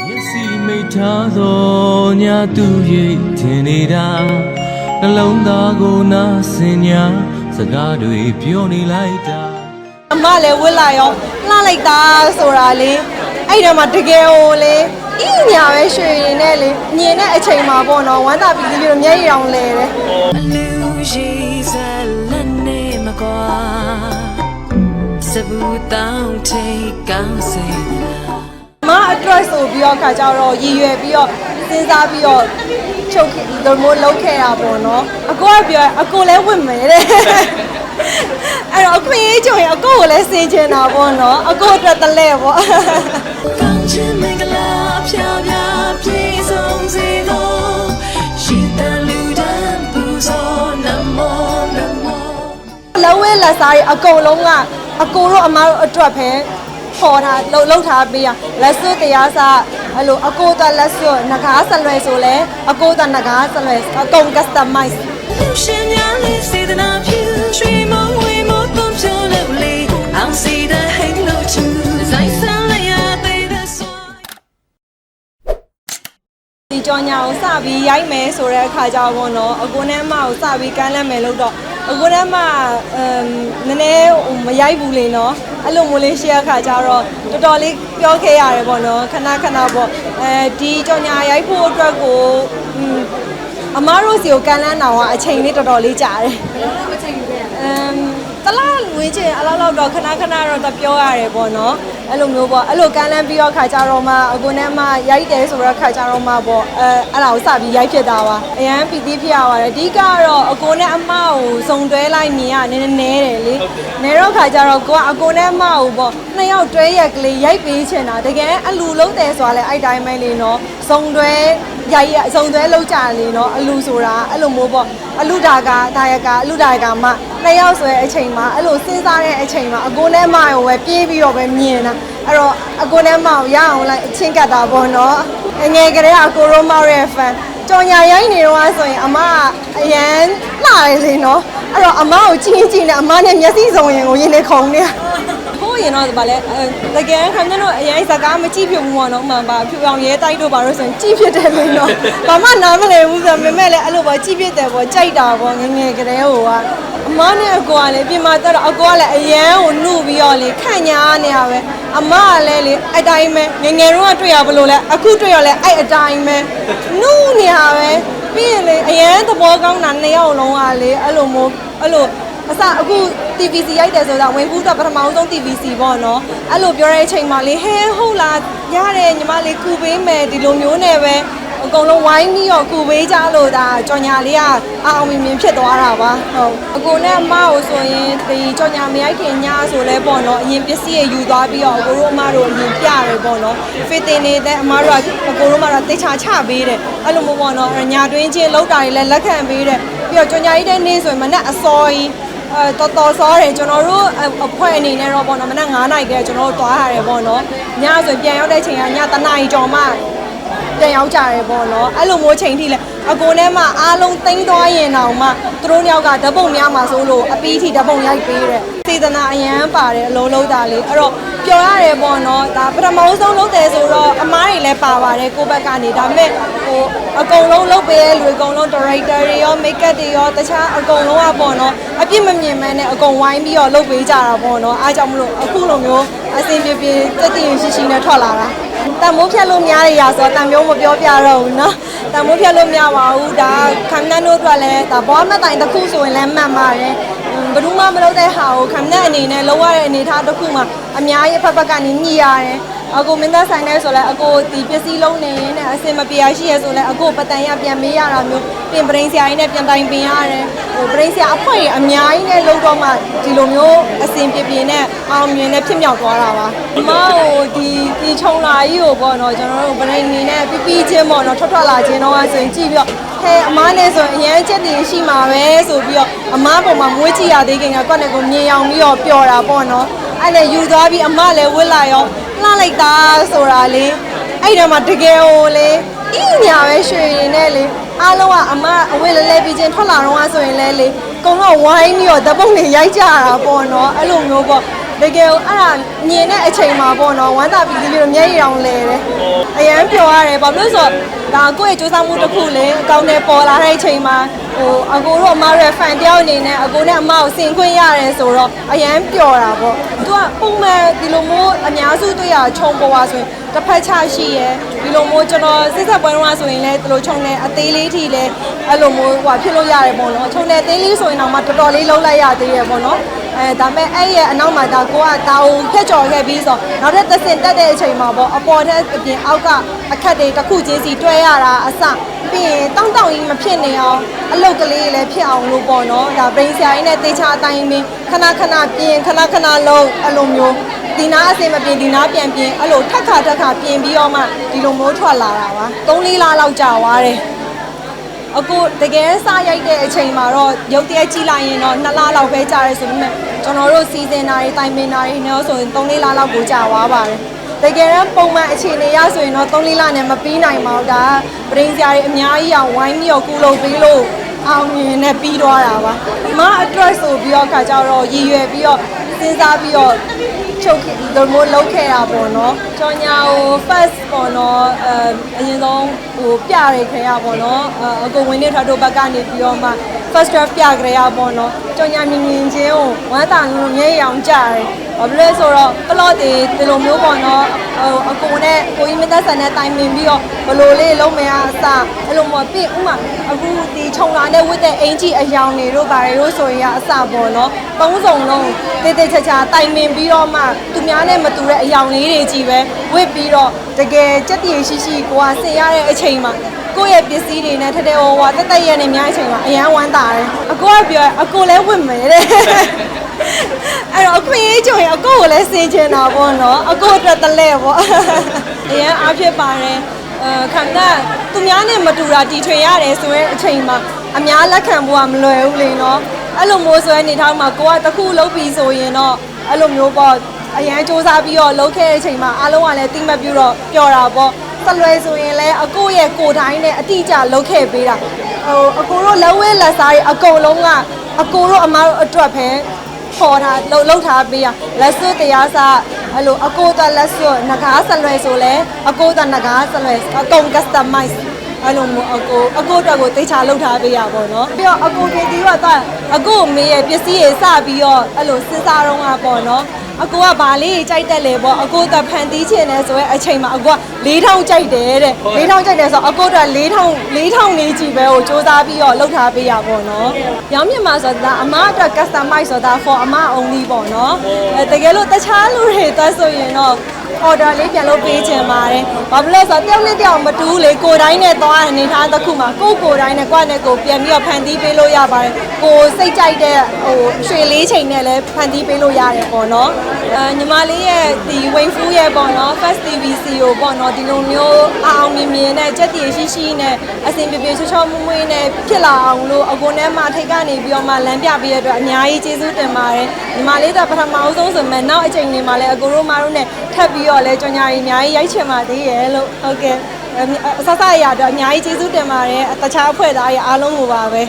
မျက်စိမိတ်ထားသောညသူရိတ်ထင်နေတာနှလုံးသားကိုနာစင်ညာစကားတွေပြောနေလိုက်တာအမလည်းဝစ်လာရောလှလိုက်တာဆိုတာလေအဲ့တော့မှတကယ်ဟိုလေအင်းညာပဲရွှေရင်နဲ့လေမြင်တဲ့အချိန်မှာပေါ့နော်ဝမ်းသာပြီးဒီလိုမျက်ရည်အောင်လဲတယ်အလူရှိစလက်နေမကွာစဘူးတောင်းထိတ်ကောင်းစေလားအ မအတွက်ဆိုပြီးတော့ခါကြတော့ရည်ရွယ်ပြီးတော့စဉ်းစားပြီးတော့ချုပ်ဒီလိုမျိုးလုပ်ခဲ့တာပေါ့နော်အကိုကပြောအကိုလည်းဝင်မယ်တဲ့အဲ့တော့အခွင့်အရေးချုပ်ရင်အကိုကိုလည်းစင်ချင်တာပေါ့နော်အကိုအတွက်တလဲပေါ့ကောင်းချင်မင်္ဂလာဖြာဖြာပြေဆုံးစေသောရှင်တန်လူတန်းပူဇော်နမောနမောလက်ဝဲလက်စားတွေအကုန်လုံးကအကိုတို့အမတို့အတွက်ပဲ ခေါ်ထားလှုပ်လှုပ်ထားပေးရလက်စွပ်တရားစားအဲ့လိုအကိုတို့လက်စွပ်ငကားဆက်လွယ်ဆိုလဲအကိုတို့ငကားဆက်လွယ်အကုန် customize လူရှင်များလေးစေတနာဖြူရွှေမုံဝေမို့သွန်ဖြိုးလို့လေအောင်စီတဲ့ဟိတ်လို့ချူဇိုင်းဆန်းလိုက်ရသေးတဲ့ဆွာဒီကြောင်ညာကိုစပြီးရိုက်မယ်ဆိုတဲ့အခါကျတော့ဘောနော်အကိုနဲ့အမကိုစပြီးကမ်းလှမ်းမယ်လို့တော့ အကိုနဲ့အမအမ်နည်းနည်းဟိုမရိုက်ဘူးလေနော်အဲ့လိုမျိုးလေးရှေ့အခါကျတော့တော်တော်လေးပြောခဲ့ရတယ်ပေါ့နော်ခဏခဏပေါ့အဲဒီကြောင်ညာရိုက်ဖို့အတွက်ကိုอืมအမတို့စီကိုကမ်းလှမ်းတာကအချိန်လေးတော်တော်လေးကြာတယ်အမ်တလားဝ င်းချင်အလောက်လောက်တော့ခဏခဏတော့တပြောရတယ်ပေါ့နော်အဲ့လိုမျိုးပေါ့အဲ့လိုကမ်းလှမ်းပြီးတော့ခါကြတော့မှအကိုနဲ့မှရိုက်တယ်ဆိုတော့ခါကြတော့မှပေါ့အဲအဲ့ဒါကိုစပြီးရိုက်ဖြစ်တာပါအရန်ပီတိဖြစ်ရပါတယ်အဓိကတော့အကိုနဲ့အမကိုစုံတွဲလိုက်မြင်ရနည်းနည်းနဲတယ်လေနဲတော့ခါကြတော့ကိုကအကိုနဲ့အမကိုပေါ့နှစ်ယောက်တွဲရက်ကလေးရိုက်ပေးချင်တာတကယ်အလူလုံးတယ်ဆိုတာလဲအဲ့တိုင်းပဲလေနော်စုံတွဲရိုက်ရစုံတွဲလောက်ကြလေနော်အလူဆိုတာအဲ့လိုမျိုးပေါ့အလူဒါကဒါယကအလူဒါယကမှနှစ်ယောက်ဆိုတဲ့အချိန်မှာအဲ့လိုစဉ်းစားတဲ့အချိန်မှာအကိုနဲ့အမကိုပဲပြေးပြီးတော့ပဲမြင်တာအဲ့တော့အကိုနဲ့အမကိုရအောင်လိုက်အချင်းကတ်တာပေါ့နော်အငယ်ကလေးကအကိုရောမောက်ရဲ့ fan ကြော်ညာရိုင်းနေတော့ဆိုရင်အမကအရန်လှရလေနော်အဲ့တော့အမကိုကြည့်ကြည့်နေအမနဲ့မျက်စိစုံရင်ကိုရင်းနေခုံနေဟို ရင်တော့ဗာလဲတကယ်ခင်ဗျားတို့အရင်စကားမကြည့်ဖြစ်ဘူးပေါ့နော်ဥမှန်ပါဖြူအောင်ရဲတိုက်တို့ပါလို့ဆိုရင်ကြည့်ဖြစ်တယ်လေနော်ဘာမှနားမလည်ဘူးဆိုတော့မမဲလည်းအဲ့လိုပေါ့ကြည့်ဖြစ်တယ်ပေါ့ကြိုက်တာပေါ့ငယ်ငယ်ကလေးဟိုကအမနဲ့အကိုကလည်းပြင်မာတက်တော့အကိုကလည်းအရန်ကိုနှုတ်ပြီးတော့လေခန့်ညာနေရပဲအမကလည်းလေအတိုင်းပဲငယ်ငယ်တော့တွေ့ရဘလို့လဲအခုတွေ့ရလဲအဲ့အတိုင်းပဲနှုတ်နေရပဲပြီးရင်လေအရန်သဘောကောင်းတာနှစ်ယောက်လုံးကလေအဲ့လိုမျိုးအဲ့လို အစအခု TVC ရိုက်တယ်ဆိုတာဝင်ဘူးတော့ပထမဆုံး TVC ပေါ့နော်အဲ့လိုပြောတဲ့အချိန်မှာလေဟဲဟုတ်လားရတယ်ညီမလေးကူပေးမယ်ဒီလိုမျိုးနဲ့ပဲအကုန်လုံးဝိုင်းပြီးတော့ကူပေးကြလို့ဒါကြော်ညာလေးကအောင်မြင်မြင်ဖြစ်သွားတာပါဟုတ်အကိုနဲ့အမကိုဆိုရင်ဒီကြော်ညာမရိုက်ခင်ညဆိုလဲပေါ့နော်အရင်ပစ္စည်းရယူသွားပြီးတော့အကိုတို့အမတို့အရင်ပြတယ်ပေါ့နော်ဖေတင်နေတဲ့အမတို့ကအကိုတို့မှတော့တိတ်ချချပေးတယ်အဲ့လိုမျိုးပေါ့နော်ညာတွင်းချင်းလောက်တာတွေလည်းလက်ခံပေးတယ်ပြီးတော့ကြော်ညာကြီးတဲ့နေ့ဆိုရင်မနဲ့အစောကြီး အဲတော်တော်စောတယ်ကျွန်တော်တို့အဖွဲ့အနေနဲ့တော့ပေါ့နော်မနက်9နာရီတည်းကျွန်တော်တို့သွားရတယ်ပေါ့နော်ညဆိုပြန်ရောက်တဲ့ချိန်ကညတနာရီကျော်မှပြန်ရောက်ကြတယ်ပေါ့နော်အဲ့လိုမျိုးချိန်ထိလဲအကိုနဲ့မှအားလုံးသိမ်းသွားရင်တောင်မှသူတို့ယောက်ကဓပုံများမှာဆိုလို့အပီးထိဓပုံရိုက်ပေးတယ်စေတနာအရန်ပါတယ်အလုံးလုံးတာလေးအဲ့တော့ပျော်ရတယ်ပေါ့နော်ဒါပထမဆုံးလုပ်တယ်ဆိုတော့အမားတွေလည်းပါပါတယ်ကိုယ့်ဘက်ကနေဒါပေမဲ့ ဟိုအကုန်လုံးလုပ်ပေးတဲ့လူအကုန်လုံး director တွေရော makeup တွေရောတခြားအကုန်လုံးကပေါ့နော်အပြစ်မမြင်မှန်းနဲ့အကုန်ဝိုင်းပြီးတော့လုပ်ပေးကြတာပေါ့နော်အားကြောင့်မလို့အခုလိုမျိုးအဆင်ပြေပြေတက်တည်ရှိရှိနဲ့ထွက်လာတာတန်မိုးဖြတ်လို့များရရဆိုတော့တန်မျိုးမပြောပြတော့ဘူးเนาะတန်မိုးဖြတ်လို့မရပါဘူးဒါခမ်နန်တို့အတွက်လည်းဒါဘောမတိုင်တစ်ခုဆိုရင်လည်းမှန်ပါတယ်ဘယ်သူမှမလုပ်တဲ့ဟာကိုခမ်နန်အနေနဲ့လုပ်ရတဲ့အနေအထားတစ်ခုမှာအများကြီးဖက်ဖက်ကနေညှိရတယ် အကိုမင်းသားဆိုင်တဲ့ဆိုလဲအကိုဒီပစ္စည်းလုံးနေနဲ့အစင်မပြေရရှိရဆိုလဲအကိုပတန်ရပြန်မေးရတာမျိုးပြင်ပရင်းဆရာကြီးနဲ့ပြန်တိုင်ပင်ရတယ်ဟိုပရင်းဆရာအဖွဲ့ကြီးအများကြီးနဲ့လုံးတော့မှဒီလိုမျိုးအစင်ပြေပြေနဲ့အောင်မြင်နဲ့ဖြစ်မြောက်သွားတာပါအမဟိုဒီဒီခြုံလာကြီးကိုပေါ့နော်ကျွန်တော်တို့ပရင်းနေနဲ့ပြီးပြီးချင်းပေါ့နော်ထွက်ထွက်လာချင်းတော့ဆိုရင်ကြည့်ပြီးတော့ဟဲအမားနဲ့ဆိုရင်အရန်ချက်တင်ရှိမှာပဲဆိုပြီးတော့အမားပေါ်မှာမွေးကြည့်ရသေးခင်ကကွက်နဲ့ကိုမြင်အောင်ပြီးတော့ပျော်တာပေါ့နော်အဲ့ဒါယူသွားပြီးအမလည်းဝစ်လာရော လှလိုက်တာဆိုတာလေအဲ့တော့မှတကယ်ဟိုလေအင်းညာပဲရွှေရင်နဲ့လေအားလုံးကအမအဝစ်လဲလဲပြီးချင်းထွက်လာတော့ဆိုရင်လဲလေကုံတော့ဝိုင်းပြီးတော့ဓပုံတွေရိုက်ကြတာပေါ့နော်အဲ့လိုမျိုးပေါ့ တကယ်ကိုအဲ့ဒါမြင်တဲ့အချိန်မှာပေါ့နော်ဝမ်းသာပြီးဒီလိုမျက်ရည်တောင်လဲတယ်အရန်ပျော်ရတယ်ဘာလို့လဲဆိုတော့ဒါကိုယ့်ရဲ့စူးစမ်းမှုတစ်ခုလေအကောင်းနဲ့ပေါ်လာတဲ့အချိန်မှာဟိုအကိုတို့အမရဲ့ fan တယောက်အနေနဲ့အကိုနဲ့အမကိုစင်ခွင့်ရတယ်ဆိုတော့အရန်ပျော်တာပေါ့သူကပုံမှန်ဒီလိုမျိုးအများစုတွေ့ရခြုံပေါ်ပါဆိုရင်တစ်ဖက်ချရှိရယ်ဒီလိုမျိုးကျွန်တော်စစ်ဆက်ပွဲတော့ဆိုရင်လည်းဒီလိုခြုံနေအသေးလေးထိလည်းအဲ့လိုမျိုးဟိုဖြစ်လို့ရတယ်ပေါ့နော်ခြုံနေအသေးလေးဆိုရင်တော့မှတော်တော်လေးလုံးလိုက်ရသေးရယ်ပေါ့နော် အဲဒါပေမဲ့အဲ့ရဲ့အနောက်မှာဒါကိုကဒါကိုဖျက်ကျော်ခဲ့ပြီးဆိုတော့နောက်ထပ်သစင်တက်တဲ့အချိန်မှာပေါ့အပေါ်ထက်အပြင်အောက်ကအခက်တွေတစ်ခုချင်းစီတွဲရတာအစပြီးရင်တောင်းတောင်းကြီးမဖြစ်နေအောင်အလုတ်ကလေးလည်းဖြစ်အောင်လို့ပေါ့နော်ဒါ brain ဆရာကြီးနဲ့တေချာအတိုင်းပင်ခဏခဏပြင်ခဏခဏလုံးအဲ့လိုမျိုးဒီနာအစင်မပြင်ဒီနာပြန်ပြင်အဲ့လိုထက်ခါထက်ခါပြင်ပြီးတော့မှဒီလိုမျိုးထွက်လာတာပါ၃-၄လလောက်ကြာသွားတယ် အခုတကယ်စရိုက်တဲ့အချိန်မှာတော့ရုပ်တရက်ကြည့်လိုက်ရင်တော့2လလောက်ပဲကြာတယ်ဆိုပေမဲ့ကျွန်တော်တို့စီစဉ်တာတွေတိုင်ပင်တာတွေနဲ့ဆိုရင်3-4လလောက်ကိုကြာသွားပါတယ်တကယ်တော့ပုံမှန်အခြေအနေရဆိုရင်တော့3-4လနဲ့မပြီးနိုင်ပါဘူးဒါပရင်းစရာတွေအများကြီးအောင်ဝိုင်းပြီးတော့ကုလုပ်ပြီးလို့အောင်မြင်နဲ့ပြီးသွားတာပါမအတွက်ဆိုပြီးတော့ခါကြတော့ရည်ရွယ်ပြီးတော့စဉ်းစားပြီးတော့ ချုပ်ဒီလိုမျိုးလုပ်ခဲ့တာပေါ့နော်ကြောင်ညာကို first ပေါ့နော်အဲအရင်ဆုံးဟိုပြရခဲ့ရပေါ့နော်အကိုဝင်နေထွက်တို့ဘက်ကနေပြီးတော့မှ first draft ပြကြရပေါ့နော်ကြောင်ညာမြင်မြင်ချင်းကိုဝမ်းသာလို့မျက်ရအောင်ကြရတယ် ဘာဖြစ်လဲဆိုတော့ပလော့တွေဒီလိုမျိုးပေါ့နော်ဟိုအကိုနဲ့ကိုကြီးမသက်ဆန်နဲ့တိုင်ပင်ပြီးတော့ဘလို့လေးလုံးမရအစအဲ့လိုမျိုးပြင်ဥမာအခုဒီခြုံလာနဲ့ဝတ်တဲ့အင်ကြီးအယောင်တွေတို့ဘာတွေတို့ဆိုရင်အစပေါ့နော်သုံးစုံလုံးတေးသေးချာချာတိုင်ပင်ပြီးတော့မှသူများနဲ့မတူတဲ့အယောင်လေးတွေကြီးပဲဝတ်ပြီးတော့တကယ်ကြက်တည်ရှိရှိကိုကဆင်ရတဲ့အချိန်မှာကိုယ့်ရဲ့ပစ္စည်းတွေနဲ့ထတဲ့ဟိုဟာတက်တက်ရဲ့နဲ့များအချိန်မှာအရန်ဝမ်းသာတယ်အကိုကပြောအကိုလည်းဝတ်မယ်တဲ့ အဲ့တော့အခွင့်အရေးကြုံရင်အကိုကိုလည်းစင်ချင်တာပေါ့နော်အကိုအတွက်တလဲပေါ့အရင်အားဖြစ်ပါတယ်အဲခံကသူများနဲ့မတူတာတီထွင်ရတယ်ဆိုရင်အချိန်မှာအများလက်ခံဖို့ကမလွယ်ဘူးလေနော်အဲ့လိုမျိုးဆိုရင်နေထားမှာကိုကတစ်ခုလုံးပြီဆိုရင်တော့အဲ့လိုမျိုးပေါ့အရန်စူးစမ်းပြီးတော့လုပ်ခဲ့တဲ့အချိန်မှာအားလုံးကလည်းတိမတ်ပြီးတော့ပျော်တာပေါ့ဆက်လွယ်ဆိုရင်လည်းအကိုရဲ့ကိုယ်တိုင်းနဲ့အတိအကျလုပ်ခဲ့ပေးတာဟိုအကိုတို့လက်ဝဲလက်စားတွေအကုန်လုံးကအကိုတို့အမားတို့အတွက်ပဲ ခေါ်ထားလှုပ်လှုပ်ထားပေးရလက်စွပ်တရားစားအဲ့လိုအကိုတလက်စွပ်ငကားဆက်လွယ်ဆိုလဲအကိုတငကားဆက်လွယ်အကုန် customize အဲ့လိုမျိုးအကိုအကိုအတွက်ကိုတေချာလှုပ်ထားပေးရပါတော့ပြီးတော့အကိုကေတီတော့တာအကိုမေးရဲ့ပစ္စည်းတွေစပြီးတော့အဲ့လိုစဉ်းစားတော့မှာပေါ့နော်အကိုကဗာလေးကြိုက်တက်လေပေါ့အကိုတဖန်တီးချင်တယ်ဆိုရဲအချိန်မှာအကိုက4000ကြိုက်တယ်တဲ့4000ကြိုက်တယ်ဆိုတော့အကိုတ4000 4000နေကြည့်ပဲကိုစူးစမ်းပြီးတော့လှုပ်ထားပေးရပေါ့နော်ရောင်းမြင်မှာဆိုတာအမအတွက် customize ဆိုတာ for အမ only ပေါ့နော်အဲတကယ်လို့တခြားလူတွေသွားဆိုရင်တော့ order လေးပြန်လုပ်ပေးချင်ပါတယ်ဘာဖြစ်လို့လဲဆိုတော့တယောက်နဲ့တယောက်မတူဘူးလေကိုယ်တိုင်းနဲ့သွားတဲ့အနေထားတစ်ခုမှာကိုယ့်ကိုယ်တိုင်းနဲ့ကိုယ့်နဲ့ကိုယ်ပြန်ပြီးတော့ဖန်တီးပေးလို့ရပါတယ်ကိုယ်စိတ်ကြိုက်တဲ့ဟိုရွှေလေးချိန်နဲ့လည်းဖန်တီးပေးလို့ရတယ်ပေါ့နော်အဲညီမလေးရဲ့ဒီဝိန်ဖူးရဲ့ပေါ့နော် first TVC ကိုပေါ့နော်ဒီလိုမျိုးအအောင်မြင်မြင်နဲ့ကြက်တည်ရှိရှိနဲ့အစဉ်ပြေပြေချောချောမွေ့မွေ့နဲ့ဖြစ်လာအောင်လို့အကိုနဲ့မှထိတ်ကနေပြီးတော့မှလမ်းပြပေးရတဲ့အတွက်အများကြီးကျေးဇူးတင်ပါတယ်ညီမလေးကပထမအဆုံးဆိုမှနောက်အချိန်တွေမှာလည်းအကိုတို့မတို့နဲ့ထပ်ပြီးတော့လဲကြောင်ညာကြီးအများကြီးရိုက်ချင်ပါသေးရဲ့လို့ဟုတ်ကဲ့အဆဆရရတော့အများကြီးကျေးဇူးတင်ပါတယ်တခြားအဖွဲ့သားတွေအားလုံးကိုပါပဲ